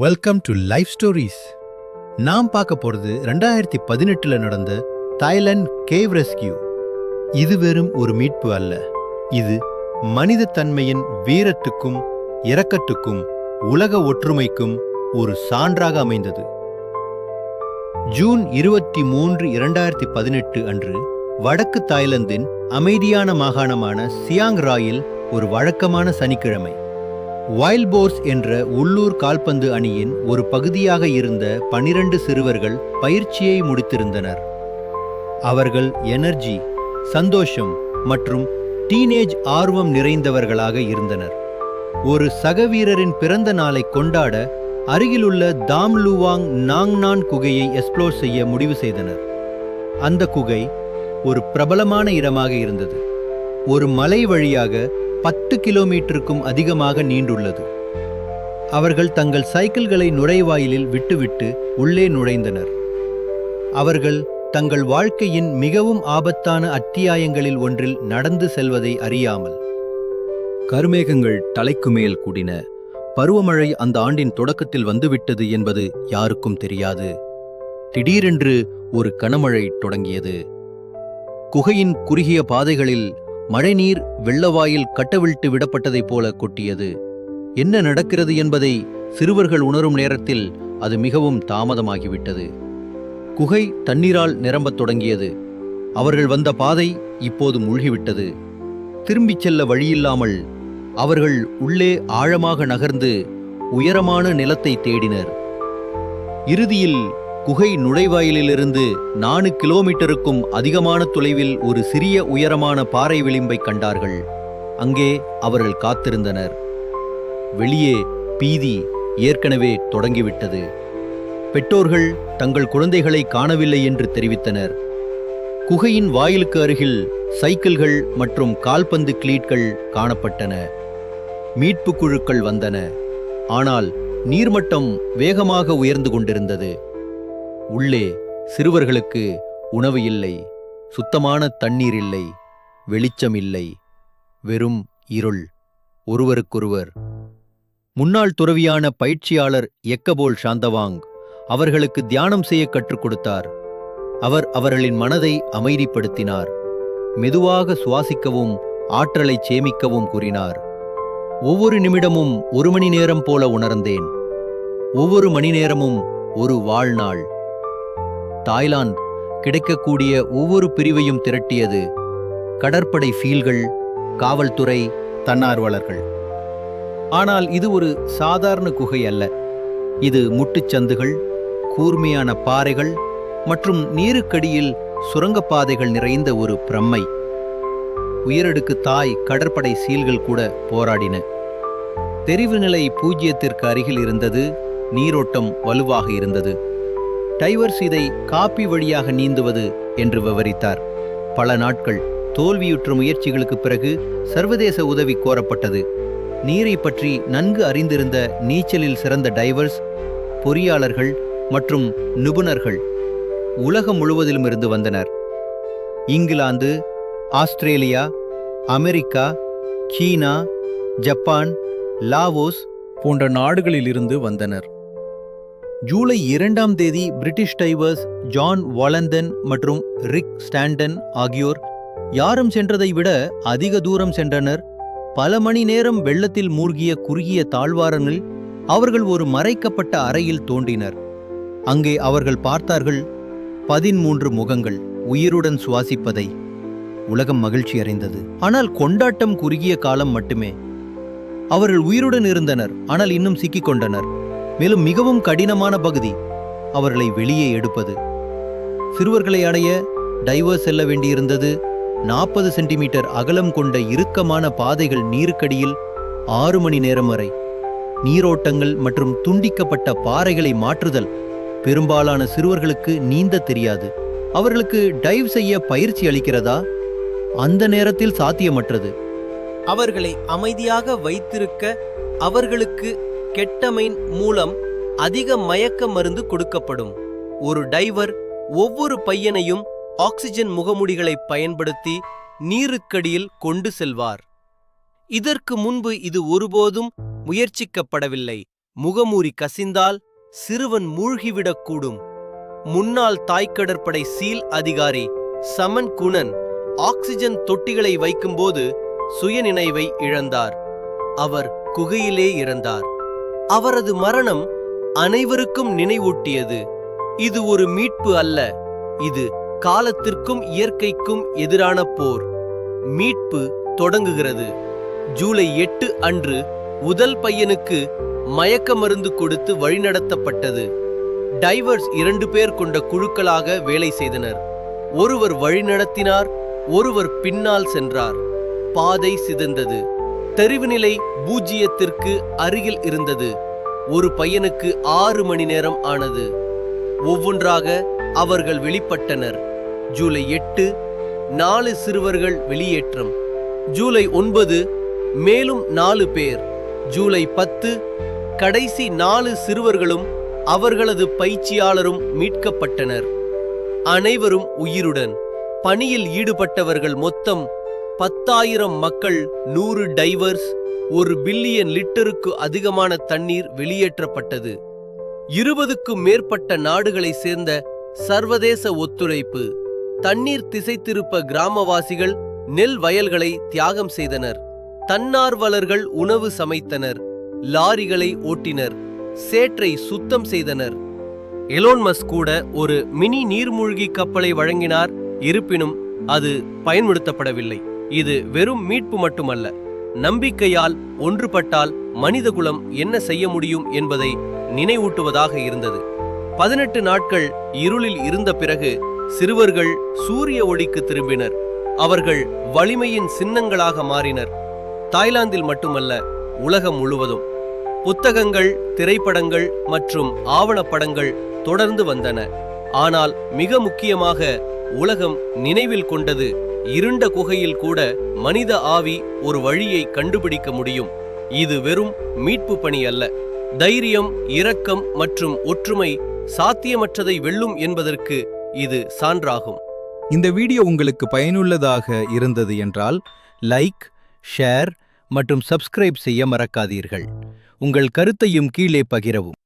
Welcome to life stories நாம் பார்க்க போறது ரெண்டாயிரத்தி பதினெட்டுல நடந்த தாய்லாந்து கேவ் ரெஸ்கியூ இது வெறும் ஒரு மீட்பு அல்ல. இது மனித தன்மையின் வீரத்துக்கும் இரக்கத்துக்கும் உலக ஒற்றுமைக்கும் ஒரு சான்றாக அமைந்தது. ஜூன் இருபத்தி மூன்று இரண்டாயிரத்தி பதினெட்டு அன்று வடக்கு தாய்லாந்தின் அமைதியான மாகாணமான சியாங் ராயில் ஒரு வழக்கமான சனிக்கிழமை. வைல்ட் போர்ஸ் என்ற உள்ளூர் கால்பந்து அணியின் ஒரு பகுதியாக இருந்த பனிரண்டு சிறுவர்கள் பயிற்சியை முடித்திருந்தனர். அவர்கள் எனர்ஜி சந்தோஷம் மற்றும் டீனேஜ் ஆர்வம் நிறைந்தவர்களாக இருந்தனர். ஒரு சகவீரரின் பிறந்த நாளை கொண்டாட அருகிலுள்ள தாம் லுவாங் நாங்னான் குகையை எக்ஸ்ப்ளோர் செய்ய முடிவு செய்தனர். அந்த குகை ஒரு பிரபலமான இடமாக இருந்தது. ஒரு மலை வழியாக பத்து கிலோமீட்டருக்கும் அதிகமாக நீண்டுள்ளது. அவர்கள் தங்கள் சைக்கிள்களை நுழைவாயிலில் விட்டுவிட்டு உள்ளே நுழைந்தனர். அவர்கள் தங்கள் வாழ்க்கையின் மிகவும் ஆபத்தான அத்தியாயங்களில் ஒன்றில் நடந்து செல்வதை அறியாமல். கருமேகங்கள் தலைக்கு மேல் கூடின பருவமழை அந்த ஆண்டின் தொடக்கத்தில் வந்துவிட்டது என்பது யாருக்கும் தெரியாது. திடீரென்று ஒரு கனமழை தொடங்கியது. குகையின் குறுகிய பாதைகளில் மழைநீர் வெள்ளவாயில் கட்டவிழ்த்து விடப்பட்டதைப் போல கொட்டியது. என்ன நடக்கிறது என்பதை சிறுவர்கள் உணரும் நேரத்தில் அது மிகவும் தாமதமாகிவிட்டது. குகை தண்ணீரால் நிரம்பத் தொடங்கியது. அவர்கள் வந்த பாதை இப்போது மூழ்கிவிட்டது. திரும்பிச் செல்ல வழியில்லாமல் அவர்கள் உள்ளே ஆழமாக நகர்ந்து உயரமான நிலத்தை தேடினர். இறுதியில் குகை நுழைவாயிலிலிருந்து நான்கு கிலோமீட்டருக்கும் அதிகமான தொலைவில் ஒரு சிறிய உயரமான பாறை விளிம்பை கண்டார்கள். அங்கே அவர்கள் காத்திருந்தனர். வெளியே பீதி ஏற்கனவே தொடங்கிவிட்டது. பெற்றோர்கள் தங்கள் குழந்தைகளை காணவில்லை என்று தெரிவித்தனர். குகையின் வாயிலுக்கு அருகில் சைக்கிள்கள் மற்றும் கால்பந்து கிளீட்கள் காணப்பட்டன. மீட்பு குழுக்கள் வந்தன. ஆனால் நீர்மட்டம் வேகமாக உயர்ந்து கொண்டிருந்தது. உள்ளே சிறுவர்களுக்கு உணவு இல்லை சுத்தமான தண்ணீர் இல்லை வெளிச்சம் இல்லை வெறும் இருள் ஒருவருக்கொருவர். முன்னாள் துறவியான பயிற்சியாளர் எக்கபோல் சாந்தவாங் அவர்களுக்கு தியானம் செய்ய கற்றுக் கொடுத்தார். அவர் அவர்களின் மனதை அமைதிப்படுத்தினார். மெதுவாக சுவாசிக்கவும் ஆற்றலை சேமிக்கவும் கூறினார். ஒவ்வொரு நிமிடமும் ஒரு மணி நேரம் போல உணர்ந்தேன். ஒவ்வொரு மணி நேரமும் ஒரு வாழ்நாள். தாய்லாந்து கிடைக்கக்கூடிய ஒவ்வொரு பிரிவையும் திரட்டியது கடற்படை ஃபீல்கள் காவல்துறை தன்னார்வலர்கள். ஆனால் இது ஒரு சாதாரண குகை அல்ல. இது முட்டுச்சந்துகள் கூர்மையான பாறைகள் மற்றும் நீருக்கடியில் சுரங்கப்பாதைகள் நிறைந்த ஒரு பிரம்மை. உயரடுக்கு தாய் கடற்படை சீல்கள் கூட போராடின. தெரிவு நிலை பூஜ்ஜியத்திற்கு அருகில் இருந்தது நீரோட்டம் வலுவாக இருந்தது. டைவர்ஸ் இதை காப்பி வழியாக நீந்துவது என்று விவரித்தார். பல நாட்கள் தோல்வியுற்ற முயற்சிகளுக்கு பிறகு சர்வதேச உதவி கோரப்பட்டது. நீரை பற்றி நன்கு அறிந்திருந்த நீச்சலில் சிறந்த டைவர்ஸ் பொறியாளர்கள் மற்றும் நிபுணர்கள் உலகம் முழுவதிலும் இருந்து வந்தனர். England Australia America China Japan Laos போன்ற நாடுகளிலிருந்து வந்தனர். ஜூலை இரண்டாம் தேதி பிரிட்டிஷ் டைவர்ஸ் ஜான் வாலந்தன் மற்றும் ரிக் ஸ்டாண்டன் ஆகியோர் யாரும் சென்றதை விட அதிக தூரம் சென்றனர். பல மணி நேரம் வெள்ளத்தில் மூழ்கிய குறுகிய தாழ்வாரங்கள் அவர்கள் ஒரு மறைக்கப்பட்ட அறையில் தோண்டினர் அங்கே அவர்கள் பார்த்தார்கள் பதிமூன்று முகங்கள் உயிருடன் சுவாசிப்பதை. உலகம் மகிழ்ச்சி அடைந்தது. ஆனால் கொண்டாட்டம் குறுகிய காலம் மட்டுமே. அவர்கள் உயிருடன் இருந்தனர் ஆனால் இன்னும் சிக்கிக் கொண்டனர். மேலும் மிகவும் கடினமான பகுதி. அவர்களை வெளியே எடுப்பது. சிறுவர்களை அடைய டைவர்ஸ் செல்ல வேண்டியிருந்தது. நாற்பது சென்டிமீட்டர் அகலம் கொண்ட இறுக்கமான பாதைகள் நீருக்கடியில் ஆறு மணி நேரம் வரை. நீரோட்டங்கள் மற்றும் துண்டிக்கப்பட்ட பாறைகளை மாற்றுதல் பெரும்பாலான சிறுவர்களுக்கு நீந்த தெரியாது. அவர்களுக்கு டைவ் செய்ய பயிற்சி அளிக்கிறதா? அந்த நேரத்தில் சாத்தியமற்றது. அவர்களை அமைதியாக வைத்திருக்க அவர்களுக்கு கெட்டமைன் மூலம் அதிக மயக்க மருந்து கொடுக்கப்படும். ஒரு டைவர் ஒவ்வொரு பையனையும் ஆக்சிஜன் முகமுடிகளை பயன்படுத்தி நீருக்கடியில் கொண்டு செல்வார். இதற்கு முன்பு இது ஒருபோதும் முயற்சிக்கப்படவில்லை. முகமூறி கசிந்தால் சிறுவன் மூழ்கிவிடக்கூடும் முன்னாள் தாய்க்கடற்படை சீல் அதிகாரி சமன் குணன் ஆக்சிஜன் தொட்டிகளை வைக்கும்போது சுயநினைவை இழந்தார். அவர் குகையிலே இறந்தார். அவரது மரணம் அனைவருக்கும் நினைவூட்டியது. இது ஒரு மீட்பு அல்ல இது காலத்திற்கும் இயற்கைக்கும் எதிரான போர். மீட்பு தொடங்குகிறது. ஜூலை எட்டு அன்று முதல் பையனுக்கு மயக்க மருந்து கொடுத்து வழிநடத்தப்பட்டது. டைவர்ஸ் இரண்டு பேர் கொண்ட குழுக்களாக வேலை செய்தனர். ஒருவர் வழிநடத்தினார் ஒருவர் பின்னால் சென்றார். பாதை சிதந்தது. தெரிவுநிலை பூஜ்ஜியத்திற்கு அருகில் இருந்தது. ஒரு பையனுக்கு ஆறு மணி நேரம் ஆனது. ஒவ்வொன்றாக அவர்கள் வெளிப்பட்டனர். ஜூலை எட்டு நாலு சிறுவர்கள் வெளியேற்றம். ஜூலை ஒன்பது மேலும் நாலு பேர். ஜூலை பத்து கடைசி நாலு சிறுவர்களும் அவர்களது பயிற்சியாளரும் மீட்கப்பட்டனர். அனைவரும் உயிருடன். பணியில் ஈடுபட்டவர்கள் மொத்தம் பத்தாயிரம் மக்கள் நூறு டைவர்ஸ் ஒரு பில்லியன் லிட்டருக்கு அதிகமான தண்ணீர் வெளியேற்றப்பட்டது. இருபதுக்கும் மேற்பட்ட நாடுகளை சேர்ந்த சர்வதேச ஒத்துழைப்பு. தண்ணீர் திசைத்திருப்ப கிராமவாசிகள் நெல் வயல்களை தியாகம் செய்தனர். தன்னார்வலர்கள் உணவு சமைத்தனர். லாரிகளை ஓட்டினர். சேற்றை சுத்தம் செய்தனர். எலோன்மஸ் கூட ஒரு மினி நீர்மூழ்கி கப்பலை வழங்கினார். இருப்பினும் அது பயன்படுத்தப்படவில்லை. இது வெறும் மீட்பு மட்டுமல்ல நம்பிக்கையால் ஒன்றுபட்டால் மனிதகுலம் என்ன செய்ய முடியும் என்பதை நினைவூட்டுவதாக இருந்தது. பதினெட்டு நாட்கள் இருளில் இருந்த பிறகு சிறுவர்கள் சூரிய ஒளிக்கு திரும்பினர். அவர்கள் வலிமையின் சின்னங்களாக மாறினர். தாய்லாந்தில் மட்டுமல்ல உலகம் முழுவதும். புத்தகங்கள் திரைப்படங்கள் மற்றும் ஆவணப்படங்கள் தொடர்ந்து வந்தன. ஆனால் மிக முக்கியமாக உலகம் நினைவில் கொண்டது இருண்ட குகையில் கூட மனித ஆவி ஒரு வழியை கண்டுபிடிக்க முடியும். இது வெறும் மீட்பு பணி அல்ல. தைரியம் இரக்கம் மற்றும் ஒற்றுமை சாத்தியமற்றதை வெல்லும் என்பதற்கு இது சான்றாகும். இந்த வீடியோ உங்களுக்கு பயனுள்ளதாக இருந்தது என்றால் லைக் ஷேர் மற்றும் சப்ஸ்கிரைப் செய்ய மறக்காதீர்கள். உங்கள் கருத்தையும் கீழே பகிரவும்.